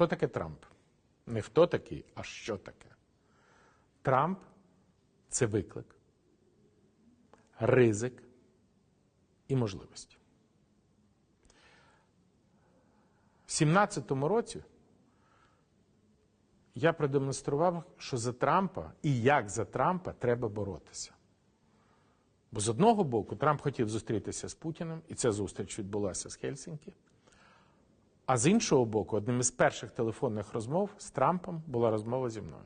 Що таке Трамп? Не хто такий, а що таке? Трамп це виклик, ризик і можливості. В 17-му році я продемонстрував, що за Трампа і як за Трампа треба боротися. Бо з одного боку Трамп хотів зустрітися з Путіним, і ця зустріч відбулася з Хельсінкі. А з іншого боку, одним із перших телефонних розмов з Трампом була розмова зі мною.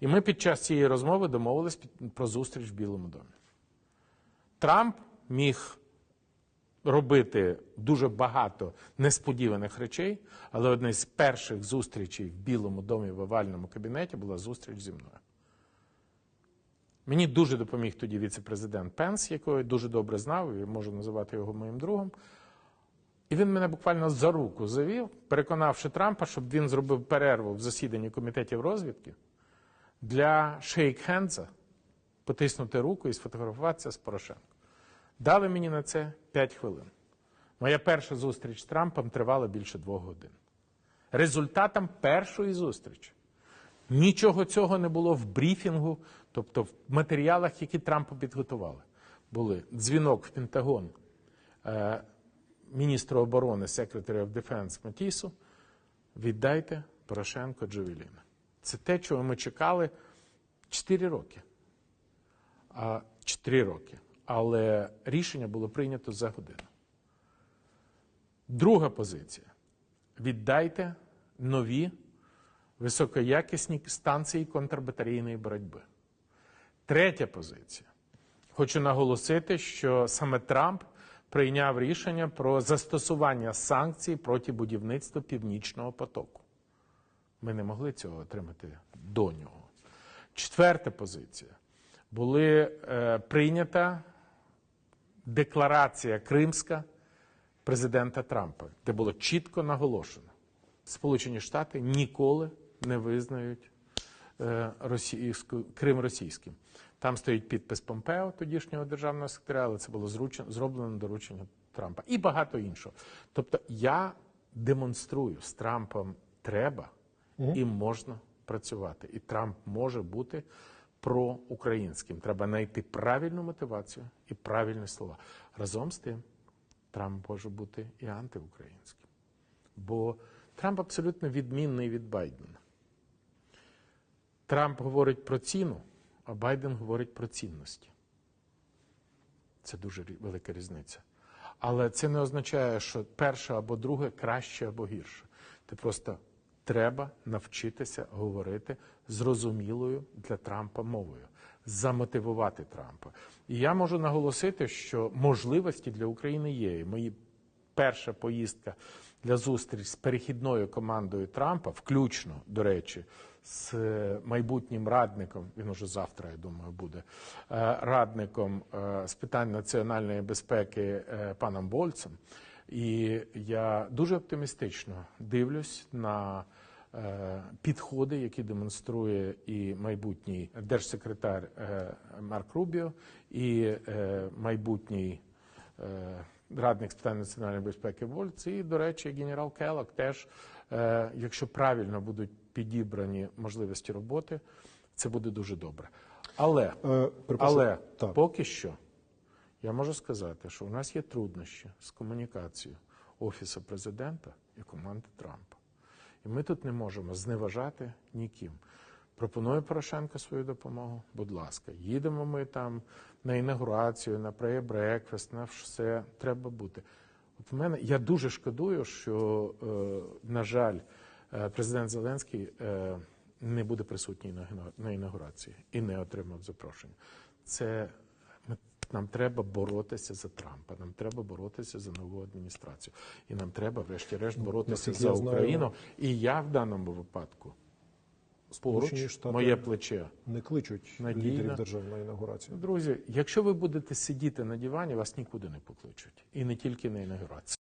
І ми під час цієї розмови домовились про зустріч в Білому домі. Трамп міг робити дуже багато несподіваних речей, але одна з перших зустрічей в Білому домі в овальному кабінеті була зустріч зі мною. Мені дуже допоміг тоді віце-президент Пенс, якого я дуже добре знав, і можу називати його моїм другом. І він мене буквально за руку завів, переконавши Трампа, щоб він зробив перерву в засіданні комітетів розвідки для шейк-хендза, потиснути руку і сфотографуватися з Порошенком. Дали мені на це 5 хвилин. Моя перша зустріч з Трампом тривала більше двох годин. Результатом першої зустрічі нічого цього не було в брифінгу, тобто в матеріалах, які Трампу підготували. Були дзвінок в Пентагон е, міністру оборони Secretary of Defense Матісу. Віддайте Порошенко Джавеліна. Це те, чого ми чекали 4 роки. А 4 роки. Але рішення було прийнято за годину. Друга позиція. Віддайте нові високоякісні станції контрбатарейної боротьби. Третя позиція. Хочу наголосити, що саме Трамп прийняв рішення про застосування санкцій проти будівництва Північного потоку. Ми не могли цього отримати до нього. Четверта позиція. Були е, прийнята декларація Кримська президента Трампа, де було чітко наголошено, Сполучені Штати ніколи не визнають Крим російським. Там стоїть підпис Помпео, тодішнього державного секретаря, але це було зручено, зроблено доручення Трампа і багато іншого. Тобто я демонструю з Трампом треба і можна працювати. І Трамп може бути проукраїнським. Треба знайти правильну мотивацію і правильні слова. Разом з тим, Трамп може бути і антиукраїнським. Бо Трамп абсолютно відмінний від Байдена. Трамп говорить про ціну, а Байден говорить про цінності. Це дуже велика різниця. Але це не означає, що перше або друге краще або гірше. Ти просто треба навчитися говорити зрозумілою для Трампа мовою, замотивувати Трампа. І я можу наголосити, що можливості для України є. І мої перша поїздка для зустріч з перехідною командою Трампа, включно, до речі, з е, майбутнім радником, він уже завтра, я думаю, буде е, радником е, з питань національної безпеки паном Больцем. І я дуже оптимістично дивлюсь на підходи, які демонструє і майбутній держсекретар Марк Рубіо, і майбутній радник з питань національної безпеки Вольц, і, до речі, генерал Келок теж, е, якщо правильно будуть підібрані можливості роботи, це буде дуже добре. Але, Е, але Так. поки що я можу сказати, що у нас є труднощі з комунікацією Офісу президента і команди Трампа. І ми тут не можемо зневажати ніким. Пропонує Порошенко свою допомогу. Будь ласка, їдемо ми там на інаугурацію, на преє-брекфест, на все треба бути. От в мене я дуже шкодую, що, е, на жаль, е, президент Зеленський е, не буде присутній на, на інаугурації і не отримав запрошення. Це нам треба боротися за Трампа, нам треба боротися за нову адміністрацію. І нам треба, врешті-решт, боротися наскільки за Україну. І я в даному випадку Сполучені Штати моє плече. не кличуть Надійна. лідерів держав на інаугурацію. Друзі, якщо ви будете сидіти на дивані, вас нікуди не покличуть. І не тільки на інаугурацію.